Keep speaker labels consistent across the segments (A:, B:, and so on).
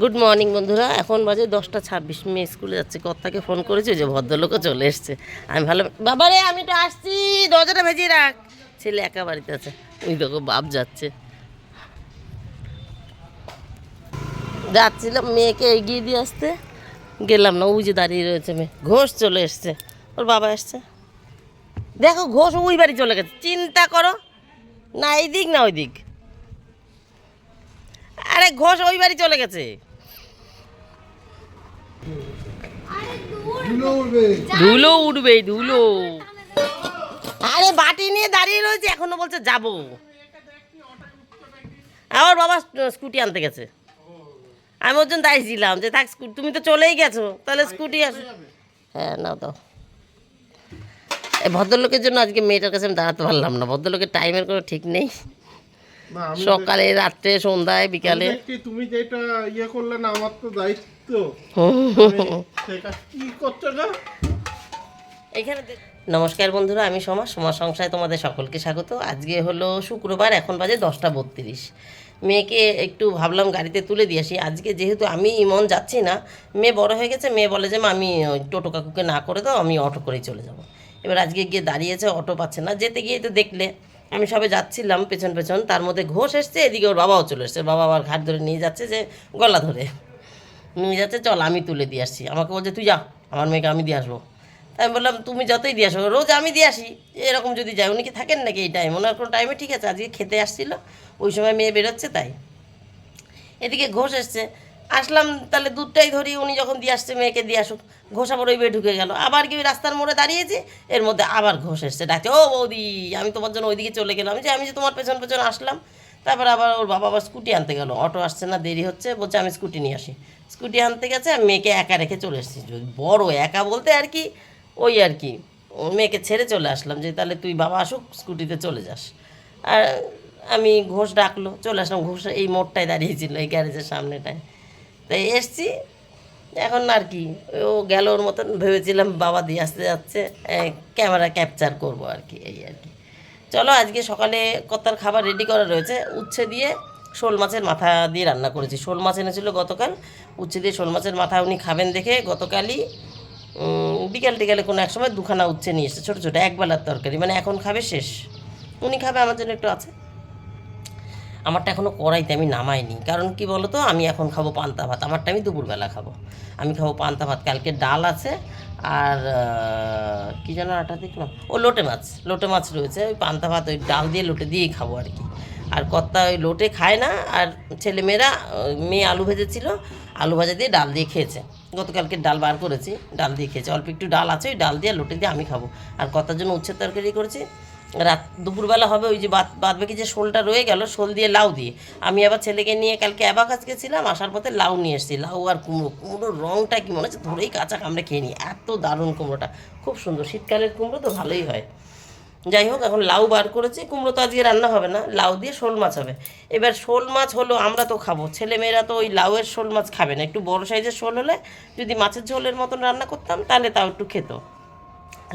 A: Good morning বন্ধুরা। এখন বাজে দশটা ছাব্বিশ। মেয়ে স্কুলে যাচ্ছে, কর্তাকে ফোন করেছে যে ভদ্রলোকও চলে এসছে। আমি ভালো বাবা রে আমি তো আসছি, দরজাটা ভেজিয়ে রাখ। ছেলে একা বাড়িতে আছে। ওই দেখো, বাপ যাচ্ছে। যাচ্ছিলাম মেয়েকে এগিয়ে দিয়ে আসতে। গেলাম না, ওই যে দাঁড়িয়ে রয়েছে মেয়ে। ঘোষ চলে এসছে। ওর বাবা এসছে। দেখো, ঘোষ ওই বাড়ি চলে গেছে। চিন্তা করো, না এই দিক না ওই দিক আরে ঘোষ ওই বাড়ি চলে গেছে।
B: ধুলো উঠবে
A: ধুলো আরে বাটি নিয়ে দাঁড়িয়ে রয়েছে এখনও বলছে যাব। আমার বাবা স্কুটি আনতে গেছে। আমি ওর জন্য দাঁড়িয়েছিলাম যে থাক স্কুটি তুমি তো চলেই গেছো তাহলে স্কুটি আস হ্যাঁ নাও দাও। এই ভদ্রলোকের জন্য আজকে মেয়েটার কাছে আমি দাঁড়াতে পারলাম না ভদ্রলোকের টাইমের কোনো ঠিক নেই।
B: না
A: সকালে রাত্রে সন্ধ্যায় বিকালে।
B: তুমি যেটা ইয়ে করলে না আমার তো দায়িত্ব। কি করছ না
A: এখানে নমস্কার বন্ধুরা আমি সমাজ সমাজ সংসারে তোমাদের সকলকে স্বাগত। আজকে হলো শুক্রবার এখন বাজে দশটা বত্রিশ। মেয়েকে একটু ভাবলাম গাড়িতে তুলে দিয়ে আসি। আজকে যেহেতু আমি ইমন যাচ্ছি না মেয়ে বড় হয়ে গেছে মেয়ে বলে যে মা আমি ওই টোটো কাকুকে না করে দাও আমি অটো করেই চলে যাব। এবার আজকে গিয়ে দাঁড়িয়েছে অটো পাচ্ছে না। যেতে গিয়ে তো দেখলে আমি সবে যাচ্ছিলাম পেছন পেছন, তার মধ্যে ঘোষ এসছে, এদিকে ওর বাবাও চলে এসছে। বাবা আবার ঘাট ধরে নিয়ে যাচ্ছে যে গলা ধরে। নিয়ে যাচ্ছে, চল আমি তুলে দিয়ে আসছি। আমাকে বলছে, তুই যা, আমার মেয়েকে আমি দিয়ে আসব। তাই আমি বললাম, তুমি যতই দিয়ে আসো, রোজ আমি দিয়ে আসি। এরকম যদি যাই উনি কি থাকেন নাকি এই টাইম ওনার কোনো টাইমে ঠিক আছে, আজকে খেতে আসছিল, ওই সময় মেয়ে বেরোচ্ছে তাই। এদিকে ঘোষ এসছে আসলাম, তাহলে দুধটাই ধরি, উনি যখন দিয়ে আসছে, মেয়েকে দিয়ে আসুক। ঘোষ আবার ওই ঢুকে গেল। আবার কি রাস্তার মোড়ে দাঁড়িয়েছি, এর মধ্যে আবার ঘোষ এসছে, ডাকছে, ও বৌদি, আমি তোমার জন্য ওইদিকে চলে গেলাম। যে, আমি যে তোমার পেছন পেছন আসলাম। তারপর আবার ওর বাবা আবার স্কুটি আনতে গেল। অটো আসছে না, দেরি হচ্ছে, বলছে, আমি স্কুটি নিয়ে আসি। স্কুটি আনতে গেছে, আমি মেয়েকে একা রেখে চলে এসেছি। বড় একা বলতে আর কি, ওই আর কি। মেয়েকে ছেড়ে চলে আসলাম, যে, তাহলে তুই বাবা আসুক, স্কুটিতে চলে যাস। আর আমি ঘোষ ডাকলো, চলে আসলাম। ঘোষ এই মোড়টায় দাঁড়িয়েছিল, এই গ্যারেজের সামনেটায়। তাই এসছি। এখন আর কি, ও গেল ওর মতন, ভেবেছিলাম বাবা দিয়ে আসতে যাচ্ছে ক্যামেরা ক্যাপচার করব আর কি, এই আর কি। চলো আজকে সকালে কত্তার খাবার রেডি করা রয়েছে, উচ্ছে দিয়ে শোল মাছের মাথা দিয়ে রান্না করেছি। শোল মাছ এনেছিল গতকাল, উচ্ছে দিয়ে শোল মাছের মাথা উনি খাবেন দেখে গতকালই বিকাল টিকালে কোনো এক সময় দুখানা উচ্ছে নিয়ে এসেছে, ছোটো ছোটো একবেলার তরকারি মানে এখন খাবে শেষ। উনি খাবে, আমার জন্য একটু আছে। আমারটা এখনও কড়াইতে আমি নামাইনি। কারণ কি বলো তো আমি এখন খাব পান্তা ভাত। আমারটা আমি দুপুরবেলা খাব। আমি খাব পান্তা ভাত। কালকে ডাল আছে আর কি যেন আটা দেখলাম। ও লোটে মাছ। লোটে মাছ রয়েছে। ওই পান্তা ভাত, ওই ডাল দিয়ে লোটে দিয়েই খাব আর কি। আর কর্তা ওই লোটে খায় না। আর ছেলেমেয়েরা মেয়ে আলু ভেজেছিল। আলু ভাজা দিয়ে ডাল দিয়ে খেয়েছে। গতকালকে ডাল বার করেছি। ডাল দিয়ে খেয়েছে। অল্প একটু ডাল আছে, ওই ডাল দিয়ে লোটে দিয়ে আমি খাব। আর কর্তার জন্য উচ্ছের তরকারি করেছি। রাত দুপুরবেলা হবে, ওই যে বাদ বাদ বাকি যে শোলটা রয়ে গেল, শোল দিয়ে লাউ দিয়ে। আমি আবার ছেলেকে নিয়ে কালকে অ্যাবাকাজ গেছিলাম, আসার পথে লাউ নিয়ে এসেছি। লাউ আর কুমড়ো, কুমড়োর রঙটা কি মনে হচ্ছে? ধরেই কাঁচা কামড়ে খেয়ে নিই। এত দারুণ কুমড়োটা, খুব সুন্দর। শীতকালের কুমড়ো তো ভালোই হয়। যাই হোক, এখন লাউ বার করেছি, কুমড়ো তো আজকে রান্না হবে না, লাউ দিয়ে শোল মাছ হবে। এবার শোল মাছ হলো আমরা তো খাব, ছেলেমেয়েরা তো ওই লাউয়ের শোল মাছ খাবে না। একটু বড় সাইজের শোল হলে যদি মাছের ঝোলের মতন রান্না করতাম, তাহলে তাও একটু খেত।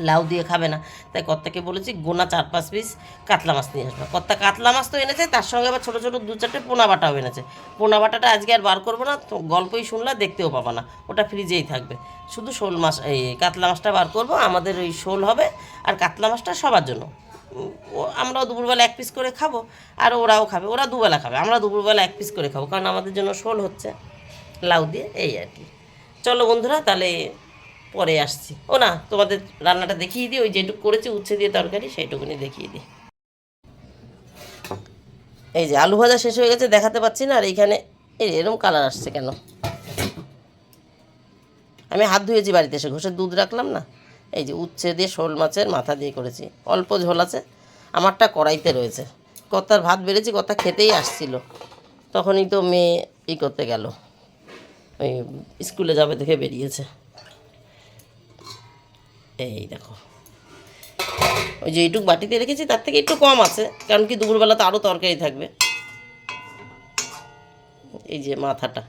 A: লাউ দিয়ে খাবে না। তাই কর্তাকে বলেছি, গোনা চার পাঁচ পিস কাতলা মাছ নিয়ে আসবে। কর্তা কাতলা মাছ তো এনেছে, তার সঙ্গে আবার ছোটো ছোটো দু চারটে পোনা বাটাও এনেছে। পোনা বাটাটা আজকে আর বার করব না, তো গল্পই শুনলা দেখতেও পাবা না, ওটা ফ্রিজেই থাকবে। শুধু শোল মাছ, এই কাতলা মাছটা বার করব, আমাদের ওই শোল হবে, আর কাতলা মাছটা সবার জন্য। আমরাও দুপুরবেলা এক পিস করে খাব, আর ওরাও খাবে, ওরা দুবেলা খাবে, আমরা দুপুরবেলা এক পিস করে খাব, কারণ আমাদের জন্য শোল হচ্ছে, লাউ দিয়ে, এই আর কি। চলো বন্ধুরা, তাহলে পরে আসছি। ও না, তোমাদের রান্নাটা দেখিয়ে দিই, ওই যেটুকু করেছি উচ্ছে দিয়ে তরকারি, সেইটুকুনি দেখিয়ে দিই। এই যে আলু ভাজা শেষ হয়ে গেছে, দেখাতে পাচ্ছি না, আর এইখানে এই এরকম কালার আসছে কেন? আমি হাত ধুয়েছি বাড়িতে এসে ঘষে দুধ রাখলাম না? এই যে উচ্ছে দিয়ে শোল মাছের মাথা দিয়ে করেছি, অল্প ঝোল আছে, আমারটা কড়াইতে রয়েছে। কত্তার ভাত বেড়েছি কত্তা খেতেই আসছিল। তখনই তো মেয়ে ই করতে গেল, ওই স্কুলে যাবে দেখে বেরিয়েছে। এই দেখো। ওই যে এইটুক বাটিতে রেখেছি, তার থেকে একটু কম আছে, কারণ কি দুপুরবেলা তো আরও তরকারি থাকবে। এই যে মাথাটা।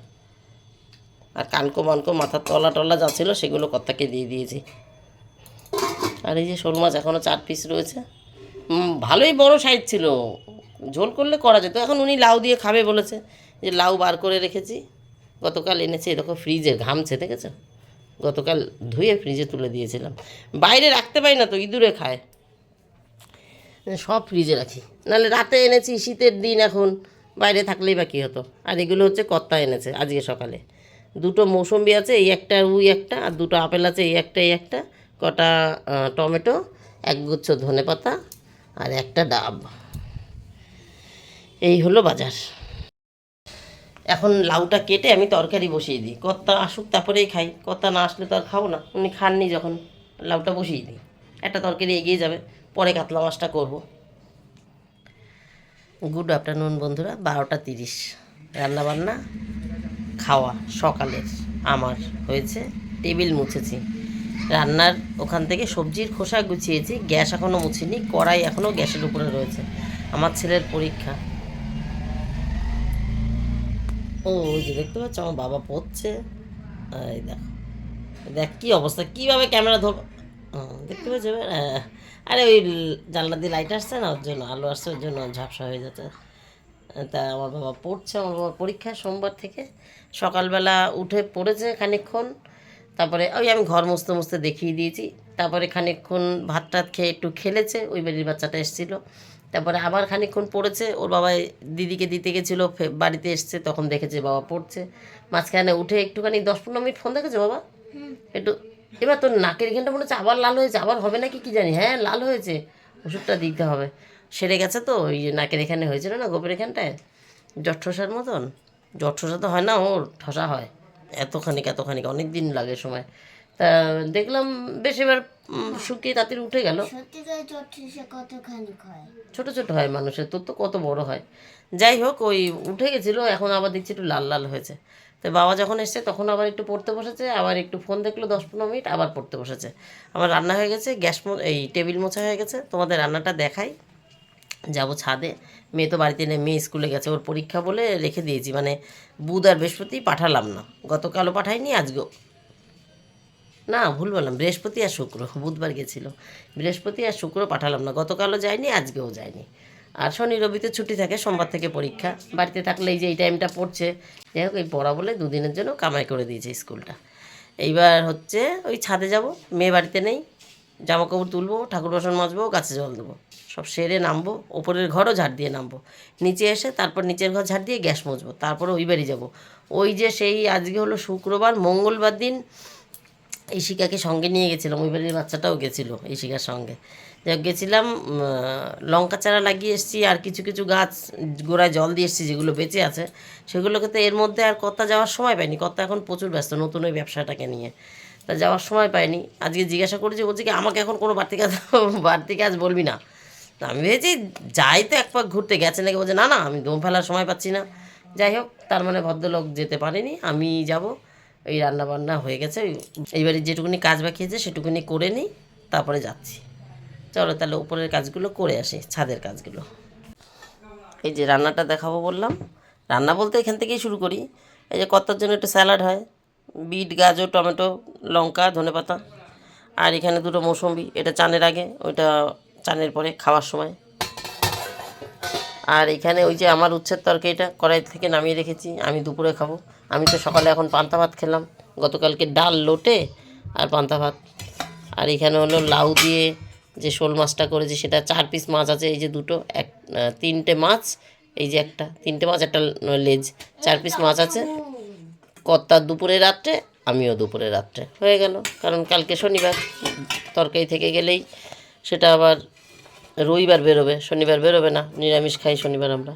A: আর কানকো মানকো মাথার তলা টলা যা ছিল, সেগুলো কত্তাকে দিয়ে দিয়েছি। আর এই যে শোল মাছ এখনও চার পিস রয়েছে। ভালোই বড় সাইজ ছিল। ঝোল করলে করা যেত। এখন উনি লাউ দিয়ে খাবে বলেছে। যে লাউ বার করে রেখেছি। গতকাল এনেছে, এরকম ফ্রিজে ঘামছে, দেখেছ? গতকাল ধুয়ে ফ্রিজে তুলে দিয়েছিলাম। বাইরে রাখতে পারি না তো, ইঁদুরে খায়। সব ফ্রিজে রাখি। নাহলে রাতে এনেছি, শীতের দিন এখন। বাইরে থাকলেই বা কী হতো? আর এগুলো হচ্ছে কর্তা এনেছে আজকে সকালে। দুটো মৌসম্বি আছে, এই একটা ওই একটা, আর দুটো আপেল আছে, এই একটা এই একটা। কটা টমেটো, এক গুচ্ছ ধনে পাতা আর একটা ডাব। এই হলো বাজার। এখন লাউটা কেটে আমি তরকারি বসিয়ে দিই। কর্তা আসুক তারপরেই খাই কর্তা না আসলে তো আর খাব না। উনি খাননি যখন, লাউটা বসিয়ে দিই। একটা তরকারি এগিয়ে যাবে, পরে কাতলা মাছটা করব। গুড আফটারনুন বন্ধুরা, বারোটা তিরিশ। রান্নাবান্না, খাওয়া সকালের আমার হয়েছে, টেবিল মুছেছি। রান্নার ওখান থেকে সবজির খোসা গুছিয়েছি, গ্যাস এখনও মুছিনি, কড়াই এখনও গ্যাসের উপরে রয়েছে। আমার ছেলের পরীক্ষা। ও, ওই যে দেখতে পাচ্ছ, আমার বাবা পড়ছে। এই দেখো। দেখ, কি অবস্থা, কীভাবে ক্যামেরা ধর দেখতে পাচ্ছ। আরে ওই জানলা দিয়ে লাইট আসছে না, ওর জন্য আলো আসছে, ওর জন্য ঝাপসা হয়ে যাচ্ছে। তা আমার বাবা পড়ছে, আমার বাবার পরীক্ষা সোমবার থেকে। সকালবেলা উঠে পড়েছে খানিকক্ষণ। তারপরে ওই আমি ঘর মুছতে মুছতে দেখিয়ে দিয়েছি। তারপরে খানিকক্ষণ ভাত টাত খেয়ে একটু খেলেছে, ওই বাড়ির বাচ্চাটা এসেছিল। তারপরে আবার খানিকক্ষণ পড়েছে, ওর বাবা দিদিকে দিতে গেছিল বাড়িতে এসছে, তখন দেখেছে বাবা পড়ছে। মাঝখানে উঠে একটুখানি দশ পনেরো মিনিট ফোন দেখেছ বাবা? একটু, এবার তোর নাকের এখানটা মনে হচ্ছে আবার লাল হয়েছে, আবার হবে নাকি কি জানি? হ্যাঁ লাল হয়েছে, ওষুধটা দিতে হবে। সেরে গেছে তো, ওই নাকের এখানে হয়েছিল না গোপের এখানটায়? জট ঠোসার মতন? জট ঠোসা তো হয় না ওর, ঠসা হয়। এতখানিক এতখানিক, অনেক দিন লাগে সময়। তা দেখলাম বেশ এবার উম, শুকিয়ে তাড়াতাড়ি উঠে গেল।
C: হয়
A: ছোট ছোট হয় মানুষের তোর তো কত বড় হয়। যাই হোক ওই উঠে গেছিল এখন আবার দেখছি একটু লাল লাল হয়েছে। তো বাবা যখন এসছে তখন আবার একটু পড়তে বসেছে আবার একটু ফোন দেখল দশ পনেরো মিনিট আবার পড়তে বসেছে। আমার রান্না হয়ে গেছে গ্যাস এই টেবিল মোছা হয়ে গেছে তোমাদের রান্নাটা দেখাই। যাব ছাদে মেয়ে তো বাড়িতে নেই মেয়ে স্কুলে গেছে ওর পরীক্ষা বলে রেখে দিয়েছি মানে বুধ আর বৃহস্পতি পাঠালাম না। গতকালও পাঠাইনি আজকেও না, ভুল বললাম, বৃহস্পতি আর শুক্র, বুধবার গেছিল। বৃহস্পতি আর শুক্র পাঠালাম না, গতকালও যায়নি, আজকেও যায়নি। আর শনি রবিতে ছুটি থাকে, সোমবার থেকে পরীক্ষা। বাড়িতে থাকলে এই যে এই টাইমটা পড়ছে, যাই হোক, এই পড়া বলে দুদিনের জন্য কামাই করে দিয়েছে স্কুলটা। এইবার হচ্ছে, ওই ছাদে যাব, মেয়ে বাড়িতে নেই জামা কাপড় তুলবো, ঠাকুর বাসন মাজবো, গাছে জল দেবো। সব সেরে নামবো, ওপরের ঘরও ঝাড় দিয়ে নামবো। নিচে এসে তারপর নিচের ঘর ঝাড় দিয়ে গ্যাস মুছবো তারপরে ওই বাড়ি যাব। ওই যে সেই আজকে হলো শুক্রবার, মঙ্গলবার দিন ইশিকাকে সঙ্গে নিয়ে গেছিলাম, ওই বাড়ির বাচ্চাটাও গেছিল ইশিকার সঙ্গে। যাই গেছিলাম লঙ্কা চারা লাগিয়ে এসেছি, আর কিছু কিছু গাছ গোড়ায় জল দিয়ে এসেছি যেগুলো বেঁচে আছে, সেগুলোকে তো এর মধ্যে আর কর্তা যাওয়ার সময় পাইনি। কর্তা এখন প্রচুর ব্যস্ত, নতুন ওই ব্যবসাটাকে নিয়ে। তা যাওয়ার সময় পাইনি। আজকে জিজ্ঞাসা করেছি, বলছি কি, আমাকে এখন কোনো বাড়তি কাজ বাড়তি কাজ বলবি না। তা আমি ভেবেছি, যাই তো এক পাক ঘুরতে গেছে নাকি, বলছে না না, আমি দম ফেলার সময় পাচ্ছি না। যাই হোক, তার মানে ভদ্রলোক যেতে পারেনি, আমি যাব। এই রান্না বান্না হয়ে গেছে। ওই- এইবারে যেটুকুনি কাজ বাকি আছে সেটুকুনি করে নিই, তারপরে যাচ্ছি। চলো তাহলে উপরের কাজগুলো করে আসি, ছাদের কাজগুলো। এই যে রান্নাটা দেখাবো বললাম। রান্না বলতে এখান থেকেই শুরু করি। এই যে কত্তার জন্য একটু স্যালাড হয়। বিট, গাজর, টমেটো, লঙ্কা ধনেপাতা আর এখানে দুটো মৌসম্বি। এটা চানের আগে, ওইটা চানের পরে খাওয়ার সময়। আর এখানে ওই যে আমার উচ্ছের তরকারিটা কড়াই থেকে নামিয়ে রেখেছি, আমি দুপুরে খাব। আমি তো সকালে এখন পান্তা ভাত খেলাম, গতকালকে ডাল লোটে আর পান্তা ভাত। আর এখানে হলো লাউ দিয়ে যে শোল মাছটা করেছি, সেটা চার পিস মাছ আছে, এই যে দুটো, এক তিনটে মাছ, এই যে একটা, তিনটে মাছ, একটা লেজ, চার পিস মাছ আছে। কর্তার দুপুরে রাত্রে, আমিও দুপুরে রাত্রে। হয়ে গেল, কারণ কালকে শনিবার, তরকারি থেকে গেলেই সেটা আবার রবিবার বেরোবে, শনিবার বেরোবে না, নিরামিষ খাই শনিবার আমরা।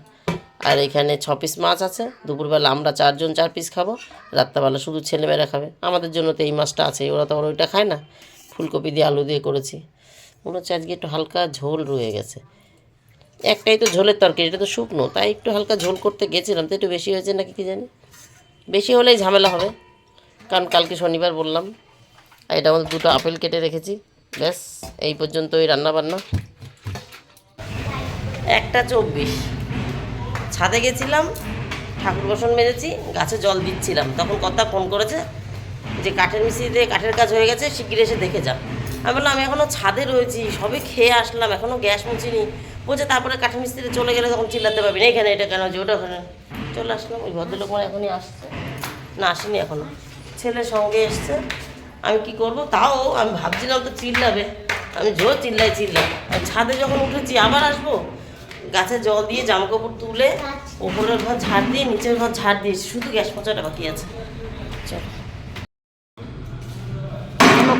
A: আর এখানে ছ পিস মাছ আছে, দুপুরবেলা আমরা চারজন চার পিস খাব, রাত্রেবেলা শুধু ছেলেমেয়েরা খাবে। আমাদের জন্য তো এই মাছটা আছে, ওরা তো ওইটা খায় না। ফুলকপি দিয়ে আলু দিয়ে করেছি। মনে হচ্ছে আজকে একটু হালকা ঝোল রয়ে গেছে। একটাই তো ঝোলের তরকারি, এটা তো শুকনো, তাই একটু হালকা ঝোল করতে গেছিলাম, তো একটু বেশি হয়েছে নাকি কি জানি? বেশি হলেই ঝামেলা হবে, কারণ কালকে শনিবার বললাম। আর এটা আমাদের দুটো আপেল কেটে রেখেছি, ব্যাস, এই পর্যন্ত ওই রান্নাবান্না। একটা চব্বিশ। ছাদে গেছিলাম, ঠাকুর বসন মেরেছি গাছে জল দিচ্ছিলাম। তখন কথা ফোন করেছে যে কাঠের মিস্ত্রিতে কাঠের কাজ হয়ে গেছে, শিগগির এসে দেখে যা। আমি বললাম, আমি এখনও ছাদে রয়েছি, সবে খেয়ে আসলাম এখনও গ্যাস মুছিনি। বলছে, তারপরে কাঠের মিস্ত্রি চলে গেলে তখন চিল্লাতে পারবি না, এখানে এটা কেন যে ওটা ওখানে। চলে আসলাম, ওই ভদ্রলোক এখনই আসছে। না, আসেনি এখনও ছেলে সঙ্গে এসছে। আমি কি করব? তাও আমি ভাবছিলাম তো চিল্লাবে। আমি জোর চিল্লাই চিল্লাই ছাদে যখন উঠেছি, আবার আসব? গাছে জল দিয়ে জামা কাপড় তুলে ওপরের ঘর ঝাড় দিয়ে নিচের ঘর ঝাড় দিয়েছি শুধু গ্যাস পচাটা বাকি আছে। চলো।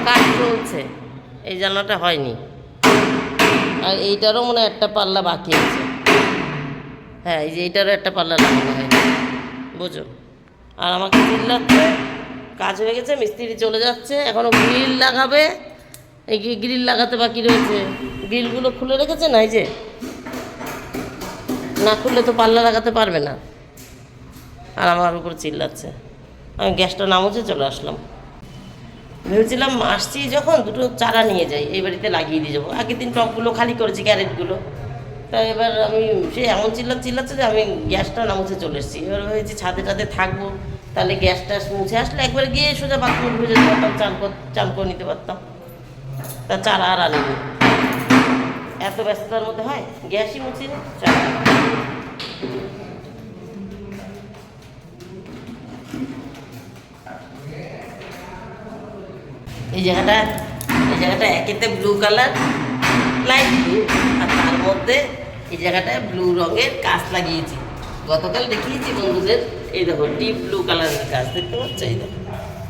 A: কাজ চলছে? এই জানলাটা হয়নি। আর এইটারও মনে হয় একটা পাল্লা বাকি আছে। হ্যাঁ এই যে এইটারও একটা পাল্লা লাগানো হয়নি বুঝো? আর আমাকে চিল্লাচ্ছে কাজ হয়ে গেছে মিস্ত্রি চলে যাচ্ছে এখনও গ্রিল লাগাবে। এই গ্রিল লাগাতে বাকি রয়েছে? গ্রিলগুলো খুলে রেখেছে না এই যে? না খুললে তো পাল্লা লাগাতে পারবে না। আর আমার উপর চিল্লাচ্ছে। আমি গ্যাসটা নামছে চলে আসলাম। ভেবেছিলাম আসছি যখন দুটো চারা নিয়ে যাই, এই বাড়িতে লাগিয়ে দিয়ে যাব। আগের দিন টপগুলো খালি করেছি, ক্যারেটগুলো। তা এবার আমি সে এমন চিল্লা, চিল্লাচ্ছে যে আমি গ্যাসটা নামুছে চলে এসেছি। এবার ভেবেছি ছাদে টাদে থাকব, তাহলে গ্যাসটা মুছে আসলে একবার গিয়ে সোজা বাথরুম ঢুকে যেতে পারতাম, চান চান করে নিতে পারতাম। তা চারা আর আনিনি। এত ব্যস্ততার মধ্যে হয়? গ্যাসই মুছি এই জায়গাটা এই জায়গাটা একেতে ব্লু কালার লাইট ব্লু আর তার মধ্যে এই জায়গাটায় ব্লু রঙের কাঁচ লাগিয়েছি। গতকাল দেখিয়েছি বন্ধুদের, এই দেখো ডিপ ব্লু কালারের কাজ দেখতে পাচ্ছ? এই দেখো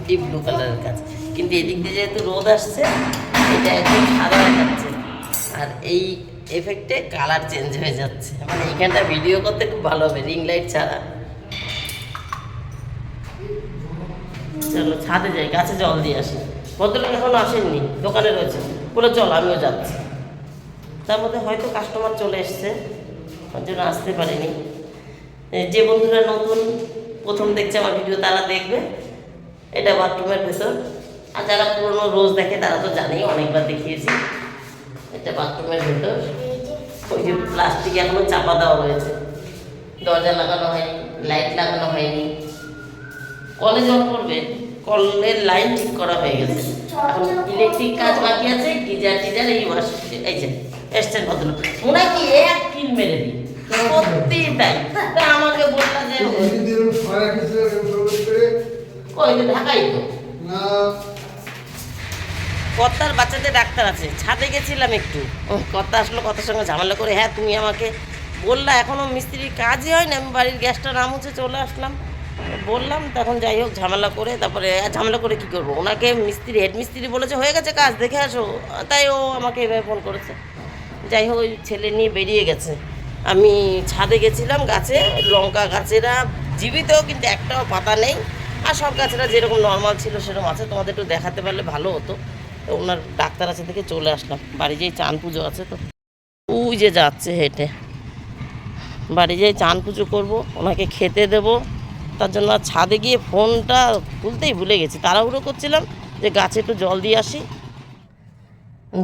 A: ডিপ ব্লু কালারের কাজ কিন্তু এদিক দিয়ে যেহেতু রোদ আসছে, এটা একদম সাদা দেখাচ্ছে। আর এই এফেক্টে কালার চেঞ্জ হয়ে যাচ্ছে। মানে এইখানটা ভিডিও করতে খুব ভালো হবে রিং লাইট ছাড়া। চলো, ছাদে যাই, গাছে জল দিয়ে আসি। ভদ্রলোক এখনও আসেননি, দোকানে রয়েছে। বলে, চল, আমিও যাচ্ছি। তার মধ্যে হয়তো কাস্টমার চলে এসছে। ওর জন্য আসতে পারেনি। যে বন্ধুরা নতুন, প্রথম দেখছে আমার ভিডিও তারা দেখবে। এটা বাথরুমের ভেতর। আর যারা পুরনো রোজ দেখে, তারা তো জানেই, অনেকবার দেখিয়েছি। এটা বাথরুমের ভেতর। ওই যে প্লাস্টিক এখনও চাপা দেওয়া রয়েছে দরজা লাগানো হয়নি লাইট লাগানো হয়নি। কলে জল পড়বে কলের লাইন ঠিক করা হয়ে গেছে। এখন ইলেকট্রিক কাজ বাকি আছে গিজার টিজার এই ওয়াশ এই যে এসছেন ভদ্রলোক। ওনাকে এক কিল মেরে দিই সত্যি তাই। তা আমাকে বললা যে ঢাকাই তো? কর্তার বাচ্চাদের ডাক্তার আছে। ছাদে গেছিলাম একটু। ও, কর্তা আসলো কর্তার সঙ্গে ঝামেলা করে হ্যাঁ তুমি আমাকে বললা এখনও মিস্ত্রির কাজই হয় না আমি বাড়ির গ্যাসটা না মুছে চলে আসলাম। বললাম তখন যাই হোক ঝামেলা করে তারপরে ঝামেলা করে কি করব? ওনাকে মিস্ত্রি হেড মিস্ত্রি বলেছে হয়ে গেছে কাজ দেখে আসো। তাই ও আমাকে এভাবে ফোন করেছে। যাই হোক ওই ছেলে নিয়ে বেরিয়ে গেছে। আমি ছাদে গেছিলাম গাছে লঙ্কা গাছেরা জীবিত কিন্তু একটাও পাতা নেই। আর সব গাছেরা যেরকম নর্মাল ছিল সেরকম আছে তোমাদের একটু দেখাতে পারলে ভালো হতো। ওনার ডাক্তার আছে থেকে চলে আসলাম। বাড়ি যেই চান পুজো আছে তো। ওই যে যাচ্ছে হেঁটে। বাড়ি যেয়ে চান পুজো করব, ওনাকে খেতে দেবো। তার জন্য ছাদে গিয়ে ফোনটা তুলতেই ভুলে গেছি। তাড়াহুড়ো করছিলাম যে গাছে একটু জল দিয়ে আসি।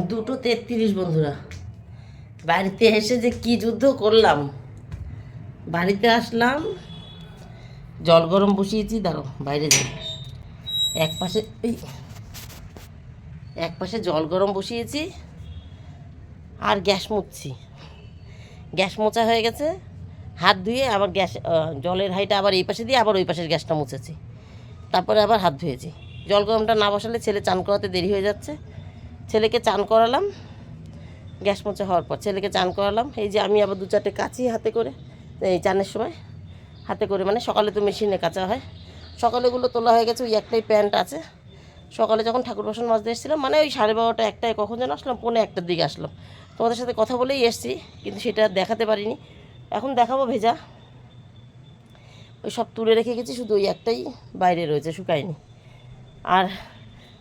A: দুটো তেত্রিশ বন্ধুরা। বাড়িতে এসে যে কি যুদ্ধ করলাম। বাড়িতে আসলাম। জল গরম বসিয়েছি দাঁড়ো বাইরে যাই। এক পাশে এক পাশে জল গরম বসিয়েছি আর গ্যাস মুছছি। গ্যাস মোচা হয়ে গেছে। হাত ধুয়ে আবার গ্যাস জলের হাইটা আবার এই পাশে দিয়ে আবার ওই পাশের গ্যাসটা মুছেছি। তারপরে আবার হাত ধুয়েছি। জল গরমটা না বসালে ছেলে চান করাতে দেরি হয়ে যাচ্ছে। ছেলেকে চান করালাম। গ্যাস মোচা হওয়ার পর ছেলেকে চান করালাম। এই যে আমি আবার দু চারটে কাছি হাতে করে, এই চানের সময় হাতে করে মানে সকালে তো মেশিনে কাচা হয়। সকালেগুলো তোলা হয়ে গেছে, ওই একটাই প্যান্ট আছে। সকালে যখন ঠাকুর বাসন মাজতে এসেছিলাম মানে ওই সাড়ে বারোটা একটায় কখন যেন আসলাম, পৌনে একটার দিকে আসলাম। তোমাদের সাথে কথা বলেই এসেছি, কিন্তু সেটা দেখাতে পারিনি। এখন দেখাবো ভেজা। ওই সব তুলে রেখে গেছি, শুধু ওই একটাই বাইরে রয়েছে, শুকায়নি। আর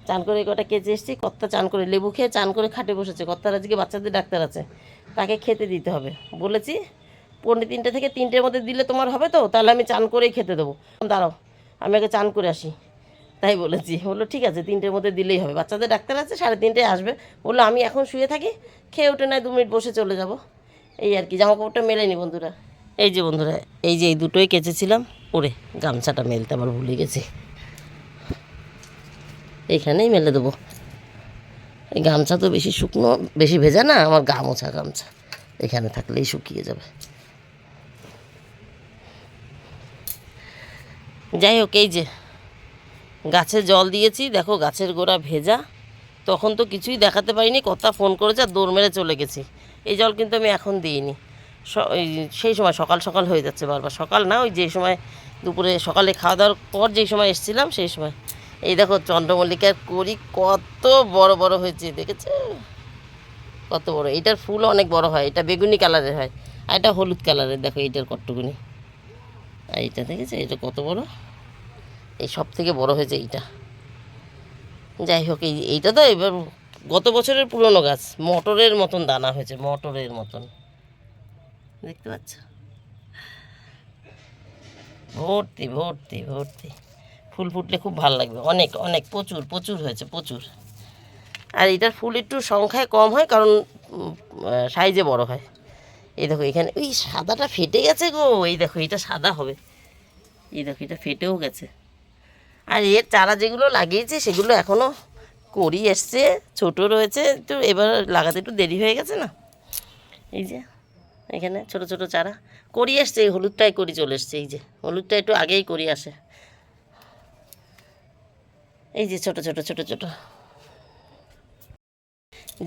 A: চান করে কটা কেচে এসেছি, কর্তা চান করে লেবু খেয়ে চান করে খাটে বসেছে। কর্তার আজকে বাচ্চাদের ডাক্তার আছে, তাকে খেতে দিতে হবে। বলেছি, পৌনে তিনটে থেকে তিনটের মধ্যে দিলে তোমার হবে তো, তাহলে আমি চান করেই খেতে দেবো। দাঁড়াও, আমি আগে চান করে আসি। তাই বলেছি। বলল, ঠিক আছে, তিনটের মধ্যে দিলেই হবে। বাচ্চাদের ডাক্তার আছে, সাড়ে তিনটে আসবে। বলল, আমি এখন শুয়ে থাকি, খেয়ে উঠে নয় দু মিনিট বসে চলে যাব। এই আর কি জামা কাপড়টা মেলেনি বন্ধুরা। এই যে বন্ধুরা, এই যে এই দুটোই কেচেছিলাম পরে গামছাটা মেলতে আবার ভুলে গেছি। এইখানেই মেলে দেবো। এই গামছা তো বেশি শুকনো, বেশি ভেজা না, আমার গা মোছা গামছা। এখানে থাকলেই শুকিয়ে যাবে। যাই হোক, এই যে গাছে জল দিয়েছি, দেখো গাছের গোড়া ভেজা। তখন তো কিছুই দেখাতে পারিনি কথা ফোন করেছে আর দৌড় মেরে চলে গেছি। এই জল কিন্তু আমি এখন দিইনি। সেই সময় সকাল সকাল হয়ে যাচ্ছে বারবার। সকাল না, ওই যে সময় দুপুরে সকালে খাওয়া দাওয়ার পর যেই সময় এসেছিলাম, সেই সময়। এই দেখো চন্দ্রমল্লিকার করি কত বড় বড় হয়েছে, দেখেছ? কত বড়। এটার ফুল অনেক বড় হয়, এটা বেগুনি কালারের হয়, আর এটা হলুদ কালারের, দেখো এইটার কট্টুকুনি আর এইটা, দেখেছ? এটা কত বড়? এই সব থেকে বড় হয়েছে এইটা। যাই হোক, এই এইটা তো এবার গত বছরের পুরনো গাছ, মটরের মতন দানা হয়েছে, মটরের মতন। দেখতে পাচ্ছ? ভর্তি ভর্তি ভর্তি। ফুল ফুটলে খুব ভালো লাগবে। অনেক অনেক, প্রচুর প্রচুর হয়েছে, প্রচুর। আর এটার ফুল একটু সংখ্যায় কম হয়, কারণ সাইজে বড় হয়। এই দেখো, এখানে ওই সাদাটা ফেটে গেছে গো। এই দেখো, এটা সাদা হবে। এই দেখো, এটা ফেটেও গেছে। আর এর চারা যেগুলো লাগিয়েছে, সেগুলো এখনও করি এসছে ছোট রয়েছে, তো এবার লাগাতে একটু দেরি হয়ে গেছে না? এই যে, এখানে ছোট ছোট চারা। করি এসছে, এই হলুদটাই করি চলে এসছে, এই যে, হলুদটা একটু আগেই করি আসে। এই যে ছোট ছোট ছোট ছোট।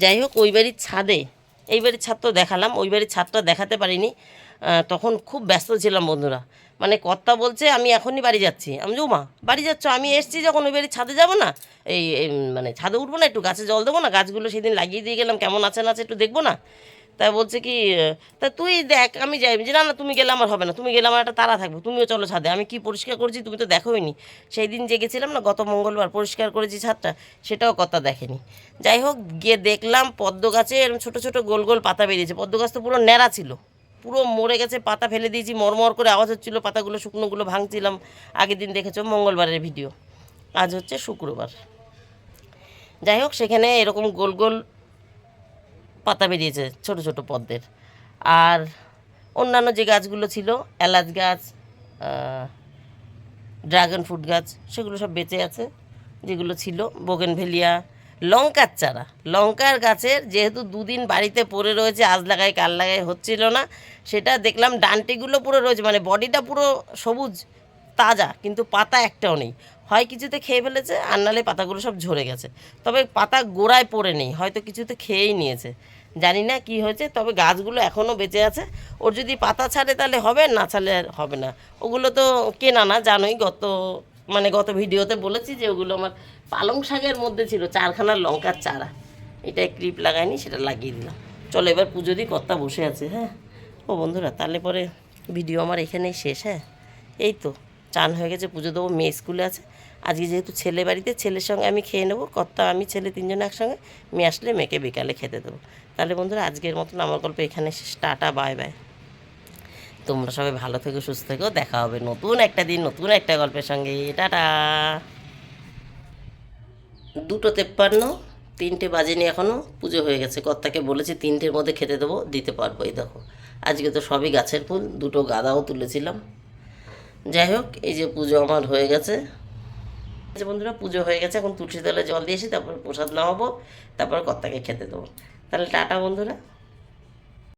A: যাই হোক, ওই বাড়ির ছাদে, এই বাড়ির ছাদ তো দেখালাম, ওই বাড়ির ছাদটা দেখাতে পারিনি। তখন খুব ব্যস্ত ছিলাম বন্ধুরা। মানে কর্তা বলছে আমি এখনই বাড়ি যাচ্ছি। আমি মা বাড়ি যাচ্ছ? আমি এসছি যখন ওই বাড়ির ছাদে যাব না? এই মানে ছাদে উঠবো না একটু? গাছে জল দেবো না? গাছগুলো সেদিন লাগিয়ে দিয়ে গেলাম কেমন আছে না আছে একটু দেখব না? তা বলছে কি তা তুই দেখ আমি যাই। বলছি, না না তুমি গেলে আমার হবে না। তুমি গেলে আমার একটা তারা থাকবে। তুমিও চলো ছাদে। আমি কি পরিষ্কার করেছি তুমি তো দেখোইনি। সেই দিন যে গেছিলাম না গত মঙ্গলবার পরিষ্কার করেছি ছাদটা সেটাও কথা দেখেনি। যাই হোক গিয়ে দেখলাম পদ্ম গাছে এরকম ছোটো ছোটো গোল গোল পাতা বেরিয়েছে। পদ্ম গাছ তো পুরো ন্যাড়া ছিল। পুরো মরে গেছে, পাতা ফেলে দিয়েছি, মরমর করে আওয়াজ হচ্ছিল, পাতাগুলো, শুকনোগুলো ভাঙছিলাম। আগের দিন দেখেছ, মঙ্গলবারের ভিডিও। আজ হচ্ছে শুক্রবার। যাই হোক, সেখানে এরকম গোল গোল পাতা বেরিয়েছে ছোট ছোট পদ্মের। আর অন্যান্য যে গাছগুলো ছিল, এলাচ গাছ ড্রাগন ফ্রুট গাছ, সেগুলো সব বেঁচে আছে, যেগুলো ছিল, বোগেনভেলিয়া লঙ্কার চারা। লঙ্কার গাছের যেহেতু দুদিন বাড়িতে পড়ে রয়েছে, আজ লাগাই, কাল লাগাই হচ্ছিল না, সেটা দেখলাম ডান্টিগুলো পুরো রয়েছে মানে বডিটা পুরো সবুজ, তাজা, কিন্তু পাতা একটাও নেই। হয় কিছুতে খেয়ে ফেলেছে, আর নাহলে পাতাগুলো সব ঝরে গেছে। তবে পাতা গোড়ায় পড়ে নেই, হয়তো কিছুতে খেয়েই নিয়েছে। জানি না কি হয়েছে, তবে গাছগুলো এখনও বেঁচে আছে। ওর যদি পাতা ছাড়ে তাহলে হবে, না ছাড়লে হবে না। ওগুলো তো কেনা না, জানোই গত মানে গত ভিডিওতে বলেছি যে ওগুলো আমার পালং শাকের মধ্যে ছিল চারখানা লঙ্কার চারা। এটা ক্লিপ লাগাইনি, সেটা লাগিয়ে দিলাম। চলো এবার পুজো দিই কর্তা বসে আছে হ্যাঁ? ও বন্ধুরা, তাহলে পরে ভিডিও আমার এখানেই শেষ হ্যাঁ? এই তো, চান হয়ে গেছে, পুজো দেবো, মেয়ে স্কুলে আছে। আজকে যেহেতু ছেলে বাড়িতে, ছেলের সঙ্গে আমি খেয়ে নেব, কর্তা, আমি, ছেলে তিনজন একসঙ্গে, মেয়ে আসলে মেয়েকে বিকালে খেতে দেবো। তাহলে বন্ধুরা, আজকের মতন আমার গল্প এখানে শেষ। Tata, bye bye. তোমরা সবাই ভালো থেকো, সুস্থ থেকো, দেখা হবে নতুন একটা দিন, নতুন একটা গল্পের সঙ্গে। টাটা। দুটো তেপ্পান্ন, তিনটে বাজেনি এখনও পুজো হয়ে গেছে। কর্তাকে বলেছি, তিনটের মধ্যে খেতে দেবো, দিতে পারব, এই দেখো। আজকে তো সবই গাছের ফুল, দুটো গাদাও তুলেছিলাম। যাই হোক, এই যে পুজো আমার হয়ে গেছে। আচ্ছা বন্ধুরা, পুজো হয়ে গেছে, এখন তুলসী তলে জল দিয়েছি, তারপর প্রসাদ নামাবো, তারপর কর্তাকে খেতে দেবো। তাহলে টাটা বন্ধুরা।